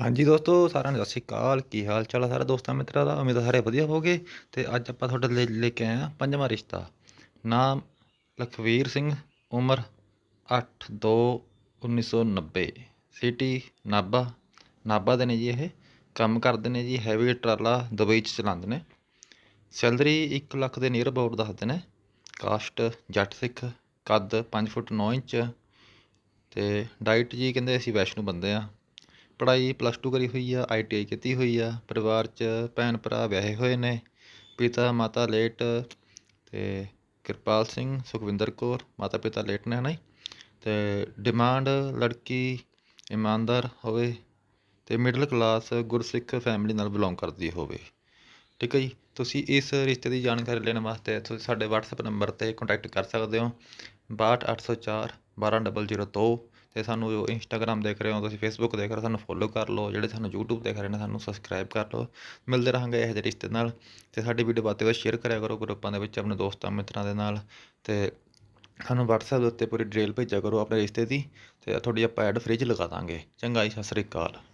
ਹਾਂਜੀ ਦੋਸਤੋ, ਸਾਰਿਆਂ ਨੂੰ ਸਤਿ ਸ਼੍ਰੀ ਅਕਾਲ। ਕੀ ਹਾਲ ਚਾਲ ਹੈ ਸਾਰੇ ਦੋਸਤਾਂ ਮਿੱਤਰਾਂ ਦਾ? ਉਮੀਦ ਹੈ ਸਾਰੇ ਵਧੀਆ ਹੋਗੇ ਤੇ ਅੱਜ ਆਪਾਂ ਤੁਹਾਡੇ ਲਈ ਲੈ ਕੇ ਆਏ ਹਾਂ ਪੰਜਵਾਂ ਰਿਸ਼ਤਾ। ਨਾਮ ਲਖਵੀਰ ਸਿੰਘ, ਉਮਰ 8 2 1990 ਸਿਟੀ, ਨਾਭਾ। ਨਾਭਾ ਦੇ ਨੇ ਜੀ ਇਹ। ਕੰਮ ਕਰਦੇ ਨੇ ਜੀ ਹੈਵੀ ਟਰਾਲਾ ਦੁਬਈ ਚ ਚਲਾਉਂਦੇ ਨੇ। ਸੈਲਰੀ 1 ਲੱਖ ਦੇ ਨੀਅਰ ਅਬਾਊਟ ਦੱਸਦੇ ਨੇ। ਕਾਸਟ, ਜੱਟ ਸਿੱਖ, ਕੱਦ 5 ਫੁੱਟ 9 ਇੰਚ। ਤੇ ਡਾਈਟ ਜੀ ਕਹਿੰਦੇ ਅਸੀਂ ਵੈਸ਼ਨੂ ਬੰਦੇ ਆ। ਪੜ੍ਹਾਈ ਪਲੱਸ ਟੂ ਕਰੀ ਹੋਈ ਆ ਆਈ ਕੀਤੀ ਹੋਈ ਆ, ਪਰਿਵਾਰ 'ਚ ਭੈਣ ਭਰਾ ਵਿਆਹੇ ਹੋਏ ਨੇ, ਪਿਤਾ, ਮਾਤਾ ਲੇਟ ਅਤੇ ਕਿਰਪਾਲ ਸਿੰਘ, ਸੁਖਵਿੰਦਰ ਕੌਰ, ਮਾਤਾ ਪਿਤਾ ਲੇਟ ਨੇ ਹਨਾ ਜੀ? ਅਤੇ ਡਿਮਾਂਡ ਲੜਕੀ ਇਮਾਨਦਾਰ ਹੋਵੇ ਅਤੇ ਮਿਡਲ ਕਲਾਸ ਗੁਰਸਿੱਖ ਫੈਮਿਲੀ ਨਾਲ ਬਿਲੋਂਗ ਕਰਦੀ ਹੋਵੇ। ਠੀਕ ਹੈ ਜੀ? ਤੁਸੀਂ ਇਸ ਰਿਸ਼ਤੇ ਦੀ ਜਾਣਕਾਰੀ ਲੈਣ ਵਾਸਤੇ ਤੁਸੀਂ ਸਾਡੇ WhatsApp ਨੰਬਰ ਤੇ ਕੰਟੈਕਟ ਕਰ ਸਕਦੇ ਹੋ। 62804 12002 ਅਤੇ ਸਾਨੂੰ ਜੋ ਇੰਸਟਾਗ੍ਰਾਮ ਦੇਖ ਰਹੇ ਹੋ, ਤੁਸੀਂ ਫੇਸਬੁੱਕ ਦੇਖ ਰਹੇ ਹੋ, ਸਾਨੂੰ ਫੋਲੋ ਕਰ ਲਓ। ਜਿਹੜੇ ਸਾਨੂੰ ਯੂਟਿਊਬ ਦੇਖ ਰਹੇ ਨੇ, ਸਾਨੂੰ ਸਬਸਕ੍ਰਾਈਬ ਕਰ ਲਓ। ਮਿਲਦੇ ਰਹਾਂਗੇ ਇਹੋ ਜਿਹੇ ਰਿਸ਼ਤੇ ਨਾਲ। ਅਤੇ ਸਾਡੀ ਵੀਡੀਓ ਵੱਧ ਤੋਂ ਵੱਧ ਸ਼ੇਅਰ ਕਰਿਆ ਕਰੋ ਗਰੁੱਪਾਂ ਦੇ ਵਿੱਚ, ਆਪਣੇ ਦੋਸਤਾਂ, ਮਿੱਤਰਾਂ ਦੇ ਨਾਲ। ਅਤੇ ਸਾਨੂੰ WhatsApp ਦੇ ਉੱਤੇ ਪੂਰੀ ਡਿਟੇਲ ਭੇਜਿਆ ਕਰੋ ਆਪਣੇ ਰਿਸ਼ਤੇ ਦੀ। ਅਤੇ ਤੁਹਾਡੀ ਆਪਾਂ ਐਡ ਫ੍ਰੀ ਲਗਾ ਦਾਂਗੇ। ਚੰਗਾ ਜੀ, ਸਤਿ ਸ੍ਰੀ ਅਕਾਲ।